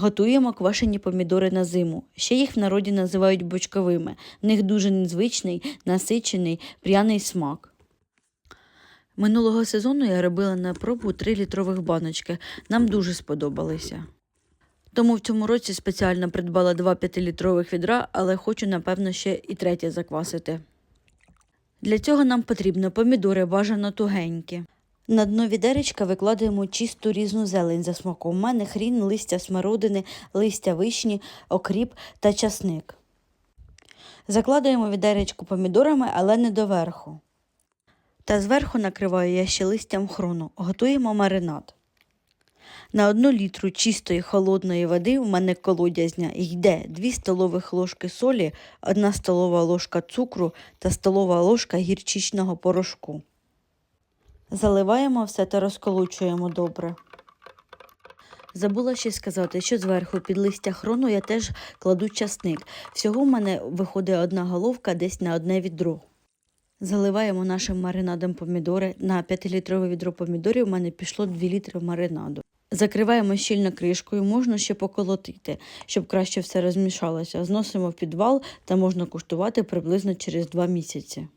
Готуємо квашені помідори на зиму. Ще їх в народі називають бочковими. В них дуже незвичний, насичений, пряний смак. Минулого сезону я робила на пробу 3 літрових баночки. Нам дуже сподобалися. Тому в цьому році спеціально придбала два 5-літрових відра, але хочу, напевно, ще і третє заквасити. Для цього нам потрібно помідори бажано тугенькі. На дно відеречка викладаємо чисту різну зелень за смаком. У мене хрін, листя смородини, листя вишні, окріп та часник. Закладаємо відеречку помідорами, але не доверху. Та зверху накриваю я ще листям хрону. Готуємо маринад. На одну літру чистої холодної води у мене колодязня йде 2 столових ложки солі, 1 столова ложка цукру та столова ложка гірчичного порошку. Заливаємо все та розколочуємо добре. Забула ще сказати, що зверху під листя хрону я теж кладу часник. Всього в мене виходить одна головка десь на одне відро. Заливаємо нашим маринадом помідори. На 5-літрове відро помідорів у мене пішло 2 літри маринаду. Закриваємо щільно кришкою, можна ще поколотити, щоб краще все розмішалося. Зносимо в підвал та можна куштувати приблизно через 2 місяці.